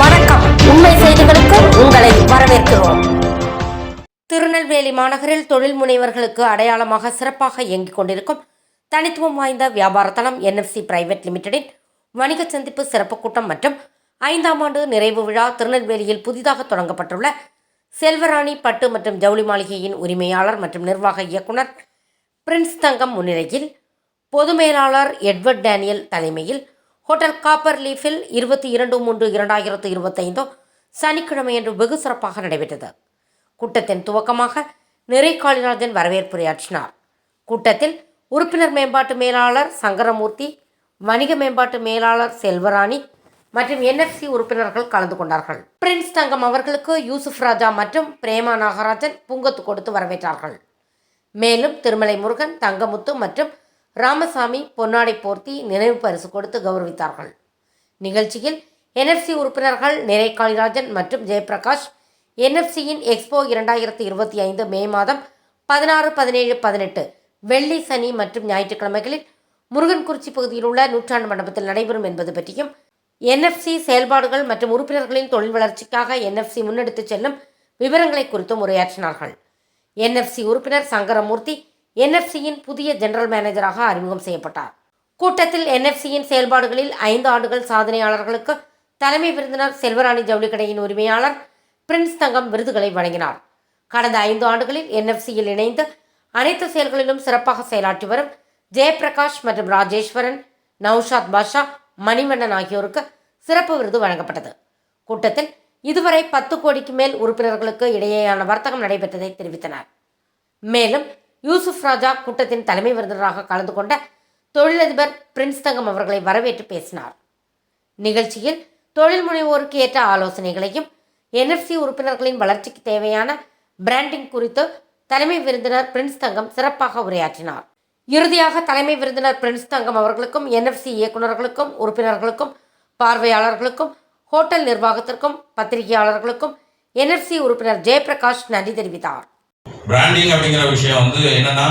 வணக்கம். உண்மை செய்திகளுக்கு உங்களை வரவேற்கிறோம். திருநெல்வேலி மாநகரில் தொழில் முனைவர்களுக்கு அடையாளமாக சிறப்பாக இயங்கிக் கொண்டிருக்கும் தனித்துவம் வாய்ந்த வியாபார தளம் என்எஃப்சி பிரைவேட் லிமிடெடின் வணிக சந்திப்பு சிறப்பு கூட்டம் மற்றும் ஐந்தாம் ஆண்டு நிறைவு விழா திருநெல்வேலியில் புதிதாக தொடங்கப்பட்டுள்ள செல்வராணி பட்டு மற்றும் ஜவுளி மாளிகையின் உரிமையாளர் மற்றும் நிர்வாக இயக்குனர் பிரின்ஸ் தங்கம் முன்னிலையில் பொது மேலாளர் எட்வர்ட் டேனியல் தலைமையில் ஹோட்டல் காப்பர் லீஃபில் இருபத்தி இரண்டு மூன்று இரண்டாயிரத்து இருபத்தைந்தோ சனிக்கிழமையன்று வெகு சிறப்பாக நடைபெற்றது. கூட்டத்தின் துவக்கமாக நிறை காளிராஜன் வரவேற்புரையாற்றினார். கூட்டத்தில் உறுப்பினர் மேம்பாட்டு மேலாளர் சங்கரமூர்த்தி வணிக மேம்பாட்டு மேலாளர் செல்வராணி மற்றும் என்எஃப்சி உறுப்பினர்கள் கலந்து கொண்டார்கள். பிரின்ஸ் தங்கம் அவர்களுக்கு யூசுப் ராஜா மற்றும் பிரேமா நாகராஜன் பூங்கத்து கொடுத்து வரவேற்றார்கள். மேலும் திருமலை முருகன் தங்கமுத்து மற்றும் ராமசாமி பொன்னாடை போர்த்தி நினைவு பரிசு கொடுத்து கௌரவித்தார்கள். நிகழ்ச்சியில் என்எஃப்சி உறுப்பினர்கள் நிறை காளிராஜன் மற்றும் ஜெயபிரகாஷ் என்எஃப்சியின் எக்ஸ்போ இரண்டாயிரத்தி இருபத்தி ஐந்து மே மாதம் பதினாறு பதினேழு பதினெட்டு வெள்ளி சனி மற்றும் ஞாயிற்றுக்கிழமைகளில் முருகன்குறிச்சி பகுதியில் உள்ள நூற்றாண்டு மண்டபத்தில் நடைபெறும் என்பது பற்றியும் என்எஃப்சி செயல்பாடுகள் மற்றும் உறுப்பினர்களின் தொழில் வளர்ச்சிக்காக என்எஃப்சி முன்னெடுத்துச் செல்லும் விவரங்களை குறித்தும் உரையாற்றினார்கள். என்எஃப்சி உறுப்பினர் சங்கரமூர்த்தி என்எஃப்சியின் புதிய ஜெனரல் மேனேஜராக அறிமுகம் செய்யப்பட்டார். கூட்டத்தில் என்எஃப்சியின் செயல்பாடுகளில் ஐந்து ஆண்டுகள் சாதனையாளர்களுக்கு தலைமை விருந்தினர் செல்வராணி ஜவுளி கடையின் உரிமையாளர் பிரின்ஸ் தங்கம் விருதுகளை வழங்கினார். கடந்த ஐந்து ஆண்டுகளில் என்எஃப்சியில் இணைந்து அனைத்து செயல்களிலும் சிறப்பாக செயலாற்றி வரும் ஜெயபிரகாஷ் மற்றும் ராஜேஸ்வரன் நௌஷாத் பாஷா மணிவண்ணன் ஆகியோருக்கு சிறப்பு விருது வழங்கப்பட்டது. கூட்டத்தில் இதுவரை பத்து கோடிக்கு மேல் உறுப்பினர்களுக்கு இடையேயான வர்த்தகம் நடைபெற்றதை தெரிவித்தனர். மேலும் யூசுப் ராஜா கூட்டத்தின் தலைமை விருந்தினராக கலந்து கொண்ட தொழிலதிபர் பிரின்ஸ் தங்கம் அவர்களை வரவேற்று பேசினார். நிகழ்ச்சியில் தொழில் முனைவோருக்கு ஏற்ற ஆலோசனைகளையும் என்எஃப்சி உறுப்பினர்களின் வளர்ச்சிக்கு தேவையான பிராண்டிங் குறித்து தலைமை விருந்தினர் பிரின்ஸ் தங்கம் சிறப்பாக உரையாற்றினார். இறுதியாக தலைமை விருந்தினர் பிரின்ஸ் தங்கம் அவர்களுக்கும் என்எஃப்சி இயக்குநர்களுக்கும் உறுப்பினர்களுக்கும் பார்வையாளர்களுக்கும் ஹோட்டல் நிர்வாகத்திற்கும் பத்திரிகையாளர்களுக்கும் என்எஃப்சி உறுப்பினர் ஜெயபிரகாஷ் நன்றி தெரிவித்தார். பிராண்டிங் அப்படிங்கிற விஷயம் வந்து என்னன்னா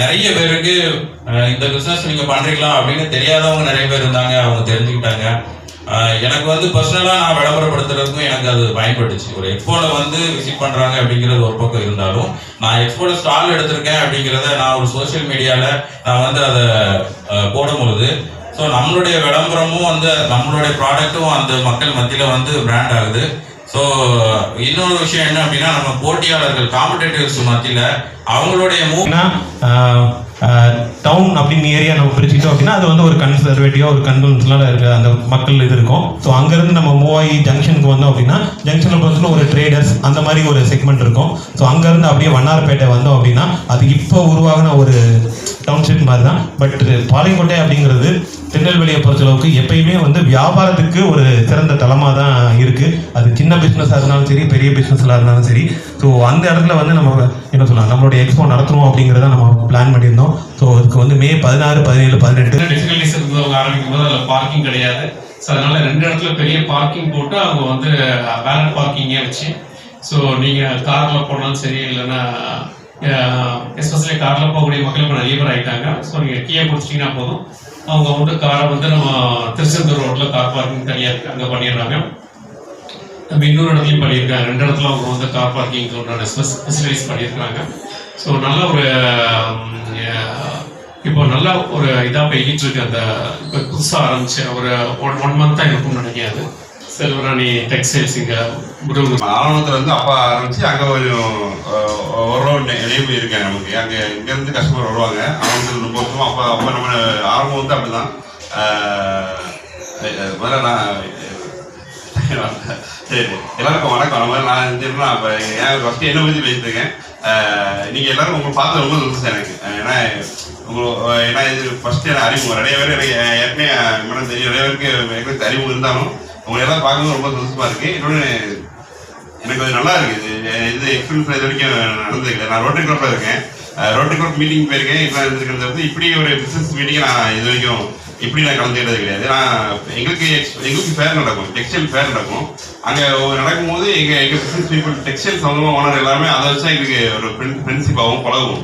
நிறைய பேருக்கு இந்த பிஸ்னஸ் நீங்க பண்றீங்களா அப்படின்னு தெரியாதவங்க நிறைய பேர் இருந்தாங்க அவங்க தெரிஞ்சுக்கிட்டாங்க. எனக்கு வந்து பர்சனலாக நான் விளம்பரப்படுத்துறதுக்கும் எனக்கு அது பயன்பட்டுச்சு. ஒரு எக்ஸ்போல வந்து விசிட் பண்றாங்க அப்படிங்கிறது ஒரு பக்கம் இருந்தாலும் நான் எக்ஸ்போல ஸ்டால் எடுத்திருக்கேன் அப்படிங்கிறத நான் ஒரு சோஷியல் மீடியால நான் வந்து அதை போடும்பொழுது ஸோ நம்மளுடைய விளம்பரமும் வந்து நம்மளுடைய ப்ராடக்ட்டும் அந்த மக்கள் மத்தியில் வந்து பிராண்ட் ஆகுது. ஸோ இன்னொரு விஷயம் என்ன அப்படின்னா நம்ம போட்டியாளர்கள் காம்படேட்டிவ்ஸ் மத்தியில் அவங்களுடைய மூவ்னா டவுன் அப்படின்னு ஏரியா நம்ம பிரிச்சுக்கிட்டோம் அப்படின்னா அது வந்து ஒரு கன்சர்வேட்டிவா ஒரு கன்வென்ஷனலாக இருக்க அந்த மக்கள் இது இருக்கும். ஸோ அங்கேருந்து நம்ம மூவ் ஆகி ஜங்ஷனுக்கு வந்தோம் அப்படின்னா ஜங்ஷனில் பொறுத்தவரை ஒரு ட்ரேடர்ஸ் அந்த மாதிரி ஒரு செக்மெண்ட் இருக்கும். ஸோ அங்கேருந்து அப்படியே வண்ணாரப்பேட்டை வந்தோம் அப்படின்னா அது இப்போ உருவாகின ஒரு டவுன்ஷிப் மாதிரி தான். பட் பாளையங்கோட்டை அப்படிங்கிறது திருநெல்வேலியை பொறுத்தளவுக்கு எப்பயுமே வந்து வியாபாரத்துக்கு ஒரு சிறந்த தளமாக தான் இருக்குது அது சின்ன பிஸ்னஸாக இருந்தாலும் சரி பெரிய பிஸ்னஸாக இருந்தாலும் சரி. ஸோ அந்த இடத்துல வந்து நம்ம என்ன சொல்லலாம் நம்மளுடைய எக்ஸ்போ நடத்துறோம் அப்படிங்கிறத நம்ம பிளான் பண்ணியிருந்தோம். ஸோ அதுக்கு வந்து மே பதினாறு பதினேழு பதினெட்டு. டிஃபிகல்டிஸ் இருந்தவங்க ஆரம்பிக்கும் போது அதில் பார்க்கிங் கிடையாது. ஸோ அதனால் ரெண்டு இடத்துல பெரிய பார்க்கிங் போட்டு அவங்க வந்து வேலட் பார்க்கிங்கே வச்சு. ஸோ நீங்கள் காரில் போனாலும் சரி இல்லைன்னா எஸ்பெஷலி காரில் போகக்கூடிய மக்கள் இப்போ நிறைய பேர் ஆகிட்டாங்க ஸோ நீங்கள் கீழே பிடிச்சிட்டிங்கன்னா போதும். அவங்க வந்து காரை வந்து நம்ம திருச்செந்தூர் ரோட்டில் கார் பார்க்கிங் தனியாக இருக்குது அங்கே பண்ணிடுறாங்க. நம்ம இன்னொரு இடத்துலையும் பண்ணியிருக்காங்க. ரெண்டு இடத்துல அவங்க வந்து கார் பார்க்கிங்க்கு உண்டான ஃபெசிலிட்டிஸ் பண்ணியிருக்காங்க. ஸோ நல்ல ஒரு இப்போ நல்ல ஒரு இதாக போய்கிட்டு இருக்கு அந்த இப்போ புதுசாக ஆரம்பிச்சு ஒரு ஒன் ஒன் மந்த்தாக இருக்கும்னு நினைக்காது செல்வராணி டெக்ஸ்டைல்ஸ் இங்கே ஆவணத்தில் வந்து இருந்து அப்பா ஆரம்பிச்சு அங்க கொஞ்சம் அஹ், ஓரளவு இருக்கேன் நமக்கு. அங்க இங்க இருந்து கஸ்டமர் வருவாங்க. ஆரம்பத்துல ரொம்ப வருஷமா அப்பா அப்பா நம்ம ஆரம்பம் வந்து அப்படிதான். முதல்ல நான் சரி எல்லாருக்கும் வணக்கம். நம்ம நான் தெரியுமா அப்ப ஏன் ஃபர்ஸ்ட் என்ன பத்தி பேசிட்டு இருக்கேன் நீங்க எல்லாரும் உங்களை பார்த்து ரொம்ப சந்தோஷம் எனக்கு. ஏன்னா உங்களை ஏன்னா இது ஃபர்ஸ்ட் எனக்கு அறிமுகம். நிறைய பேர் எனக்கு ஏற்கனவே மேடம் தெரியும். நிறைய பேருக்கு எனக்கு அறிமுகம் இருந்தாலும் உங்களை எல்லாம் பார்க்கும்போது ரொம்ப சந்தோஷமா இருக்கு. இன்னொன்று எனக்கு கொஞ்சம் நல்லா இருக்குது இது எக்ஸ்பீரியன்ஸ் இது வரைக்கும் நடந்தது இல்லை நான் ரோட்டரி கிளப்ல இருக்கேன். ரோட்டரி கிளப் மீட்டிங் போயிருக்கேன். இப்போ இருந்திருக்கிறது வந்து இப்படி ஒரு பிஸ்னஸ் மீட்டிங் நான் இது வரைக்கும் இப்படி நான் கலந்துக்கிட்டது கிடையாது. நான் எங்களுக்கு எங்களுக்கு ஃபேர் நடக்கும். டெக்ஸ்டைல் ஃபேர் நடக்கும். அங்கே நடக்கும்போது எங்கள் எங்கள் பிஸ்னஸ் பீப்புள் டெக்ஸ்டைல் சம்மந்தமாக ஓனர் எல்லாமே அதை வச்சு எங்களுக்கு ஒரு ஃப்ரெண்ட்ஷிப் ஆகும் பழகும்